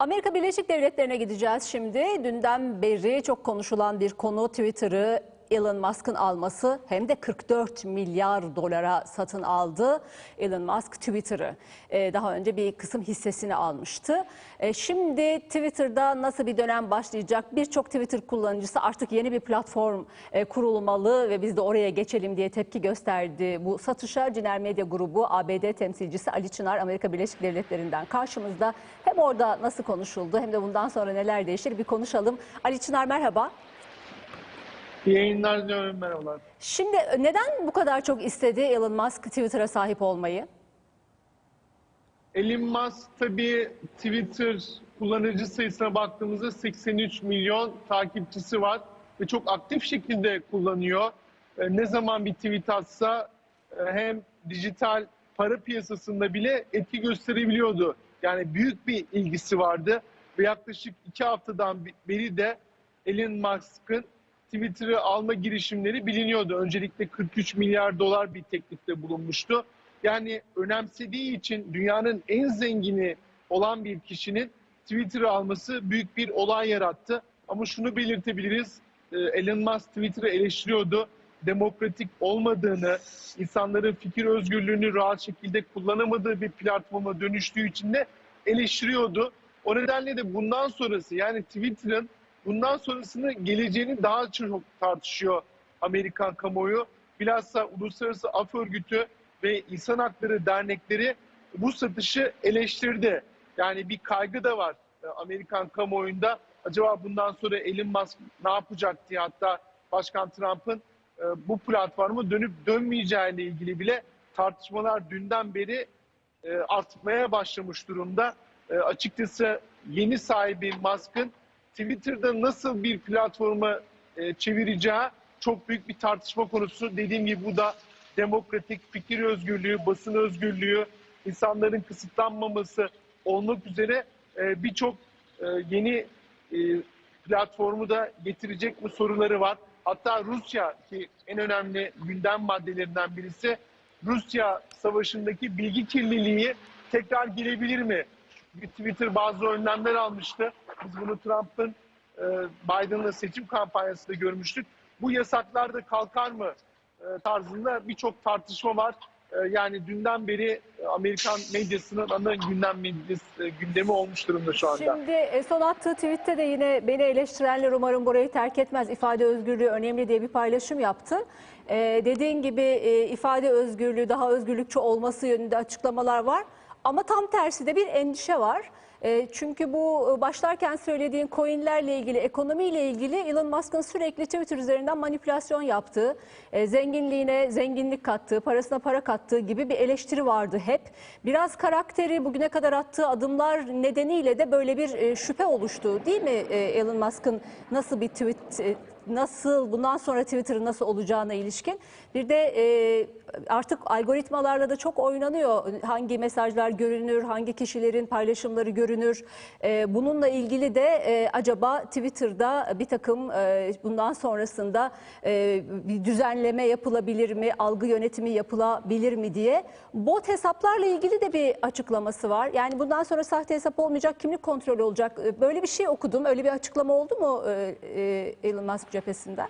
Amerika Birleşik Devletleri'ne gideceğiz şimdi. Dünden beri çok konuşulan bir konu Twitter'ı Elon Musk'ın alması hem de 44 milyar dolara satın aldı. Elon Musk Twitter'ı Ee, daha önce bir kısım hissesini almıştı. Ee, şimdi Twitter'da nasıl bir dönem başlayacak? Birçok Twitter kullanıcısı artık yeni bir platform e, kurulmalı ve biz de oraya geçelim diye tepki gösterdi. Bu satışa Ciner Medya Grubu ABD temsilcisi Ali Çınar Amerika Birleşik Devletleri'nden karşımızda. Hem orada nasıl konuşuldu hem de bundan sonra neler değişir bir konuşalım. Ali Çınar merhaba. İyi yayınlar diliyorum merhabalar. Şimdi neden bu kadar çok istedi Elon Musk Twitter'a sahip olmayı? Elon Musk tabii Twitter kullanıcı sayısına baktığımızda 83 milyon takipçisi var ve çok aktif şekilde kullanıyor. E, Ne zaman bir tweet atsa e, hem dijital para piyasasında bile etki gösterebiliyordu. Yani büyük bir ilgisi vardı ve yaklaşık iki haftadan beri de Elon Musk'ın Twitter'ı alma girişimleri biliniyordu. Öncelikle 43 milyar dolar bir teklifte bulunmuştu. Yani önemsediği için dünyanın en zengini olan bir kişinin Twitter'ı alması büyük bir olay yarattı. Ama şunu belirtebiliriz. e, Elon Musk Twitter'ı eleştiriyordu. Demokratik olmadığını, insanların fikir özgürlüğünü rahat şekilde kullanamadığı bir platforma dönüştüğü için de eleştiriyordu. O nedenle de bundan sonrası yani Twitter'ın bundan sonrasını geleceğini daha çok tartışıyor Amerikan kamuoyu. Bilhassa Uluslararası Af Örgütü ve İnsan Hakları Dernekleri bu satışı eleştirdi. Yani bir kaygı da var e, Amerikan kamuoyunda. Acaba bundan sonra Elon Musk ne yapacak diye hatta Başkan Trump'ın e, bu platformu dönüp dönmeyeceğiyle ilgili bile tartışmalar dünden beri e, artmaya başlamış durumda. Açıkçası yeni sahibi Musk'ın Twitter'da nasıl bir platforma e, çevireceği çok büyük bir tartışma konusu. Dediğim gibi bu da demokratik fikir özgürlüğü, basın özgürlüğü, insanların kısıtlanmaması olmak üzere e, birçok e, yeni e, platformu da getirecek mi soruları var. Hatta Rusya ki en önemli gündem maddelerinden birisi Rusya savaşındaki bilgi kirliliği tekrar gelebilir mi? Twitter bazı önlemler almıştı. Biz bunu Trump'ın e, Biden'la seçim kampanyasında görmüştük. Bu yasaklar da kalkar mı e, tarzında birçok tartışma var. E, yani dünden beri Amerikan medyasının ana gündem medyası, e, gündemi olmuş durumda şu anda. Şimdi e, son attığı tweette de yine beni eleştirenler umarım burayı terk etmez. İfade özgürlüğü önemli diye bir paylaşım yaptı. E, dediğin gibi e, ifade özgürlüğü daha özgürlükçü olması yönünde açıklamalar var. Ama tam tersi de bir endişe var. E, çünkü bu e, başlarken söylediğin coinlerle ilgili, ekonomiyle ilgili Elon Musk'ın sürekli Twitter üzerinden manipülasyon yaptığı, e, zenginliğine zenginlik kattığı, parasına para kattığı gibi bir eleştiri vardı hep. Biraz karakteri bugüne kadar attığı adımlar nedeniyle de böyle bir e, şüphe oluştu değil mi Elon Musk'ın nasıl bir tweet nasıl bundan sonra Twitter'ın nasıl olacağına ilişkin. Bir de e, artık algoritmalarla da çok oynanıyor. Hangi mesajlar görünür, hangi kişilerin paylaşımları görünür. E, bununla ilgili de e, acaba Twitter'da bir takım e, bundan sonrasında e, bir düzenleme yapılabilir mi, algı yönetimi yapılabilir mi diye. Bot hesaplarla ilgili de bir açıklaması var. Yani bundan sonra sahte hesap olmayacak, kimlik kontrolü olacak. E, Böyle bir şey okudum. Öyle bir açıklama oldu mu e, e, Elon Musk cephesinden?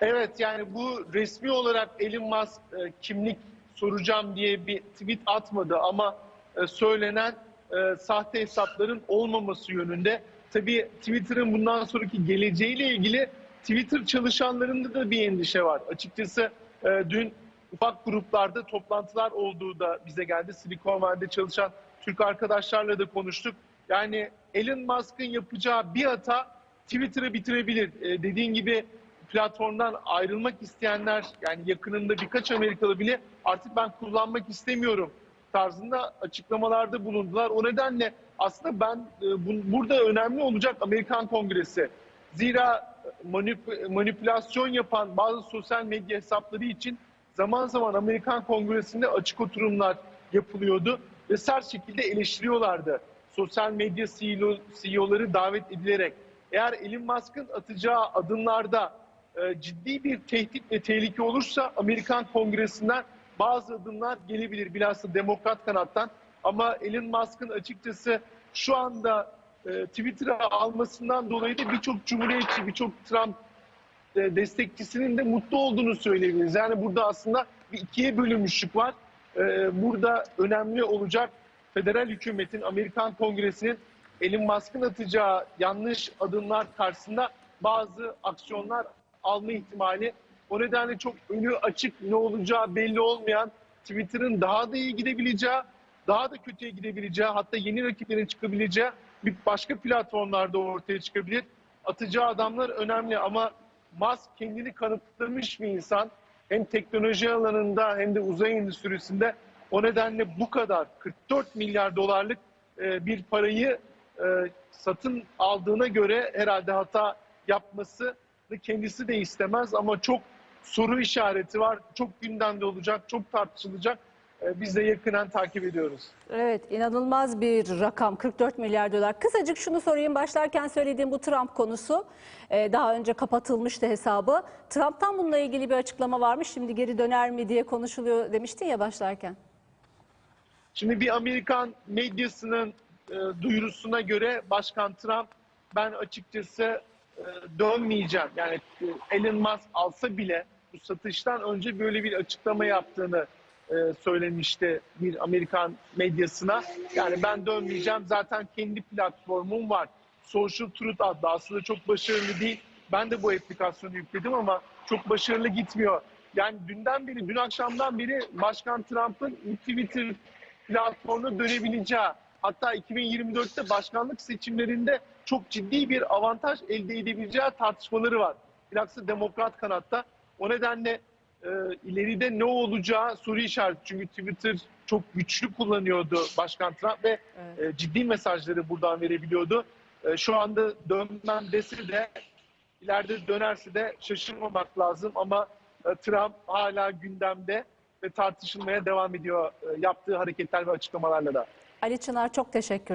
Evet yani bu resmi olarak Elon Musk e, kimlik soracağım diye bir tweet atmadı ama e, söylenen e, sahte hesapların olmaması yönünde. Tabii Twitter'ın bundan sonraki geleceğiyle ilgili Twitter çalışanlarında da bir endişe var. Açıkçası e, dün ufak gruplarda toplantılar olduğu da bize geldi. Silikon Vadisi'nde çalışan Türk arkadaşlarla da konuştuk. Yani Elon Musk'ın yapacağı bir hata Twitter'ı bitirebilir. E, dediğin gibi platformdan ayrılmak isteyenler yani yakınında birkaç Amerikalı bile artık ben kullanmak istemiyorum tarzında açıklamalarda bulundular. O nedenle aslında ben e, bu, burada önemli olacak Amerikan Kongresi. Zira manip- manipülasyon yapan bazı sosyal medya hesapları için zaman zaman Amerikan Kongresi'nde açık oturumlar yapılıyordu ve sert şekilde eleştiriyorlardı. Sosyal medya CEO, CEO'ları davet edilerek. Eğer Elon Musk'ın atacağı adımlarda e, ciddi bir tehdit ve tehlike olursa Amerikan Kongresi'nden bazı adımlar gelebilir bilhassa demokrat kanattan. Ama Elon Musk'ın açıkçası şu anda e, Twitter'a almasından dolayı da birçok cumhuriyetçi, birçok Trump e, destekçisinin de mutlu olduğunu söyleyebiliriz. Yani burada aslında bir ikiye bölünmüşlük var. E, burada önemli olacak federal hükümetin, Amerikan Kongresi'nin Elon Musk'ın atacağı yanlış adımlar karşısında bazı aksiyonlar alma ihtimali. O nedenle çok önü açık, ne olacağı belli olmayan Twitter'ın daha da iyi gidebileceği, daha da kötüye gidebileceği, hatta yeni rakiplerin çıkabileceği bir başka platformlarda ortaya çıkabilir. Atacağı adamlar önemli ama Musk kendini kanıtlamış bir insan. Hem teknoloji alanında hem de uzay endüstrisinde. O nedenle bu kadar 44 milyar dolarlık e, bir parayı e, satın aldığına göre herhalde hata yapması kendisi de istemez ama çok soru işareti var. Çok gündemde olacak, çok tartışılacak. E, Biz de yakından takip ediyoruz. Evet inanılmaz bir rakam 44 milyar dolar. Kısacık şunu sorayım başlarken söylediğim bu Trump konusu e, daha önce kapatılmıştı hesabı. Trump'tan bununla ilgili bir açıklama varmış şimdi geri döner mi diye konuşuluyor demiştin ya başlarken. Şimdi bir Amerikan medyasının e, duyurusuna göre Başkan Trump ben açıkçası e, dönmeyeceğim. Yani e, Elon Musk alsa bile bu satıştan önce böyle bir açıklama yaptığını e, söylemişti bir Amerikan medyasına. Yani ben dönmeyeceğim. Zaten kendi platformum var. Social Truth adlı aslında çok başarılı değil. Ben de bu aplikasyonu yükledim ama çok başarılı gitmiyor. Yani dünden beri, dün akşamdan beri Başkan Trump'ın Twitter platformuna dönebileceği, hatta 2024'te başkanlık seçimlerinde çok ciddi bir avantaj elde edebileceği tartışmaları var. Bilhassa demokrat kanatta. O nedenle e, ileride ne olacağı soru işareti. Çünkü Twitter çok güçlü kullanıyordu Başkan Trump ve Evet. e, ciddi mesajları buradan verebiliyordu. E, şu anda dönmem dese de ileride dönerse de şaşırmamak lazım ama e, Trump hala gündemde ve tartışılmaya devam ediyor e, yaptığı hareketler ve açıklamalarla da. Ali Çınar çok teşekkürler.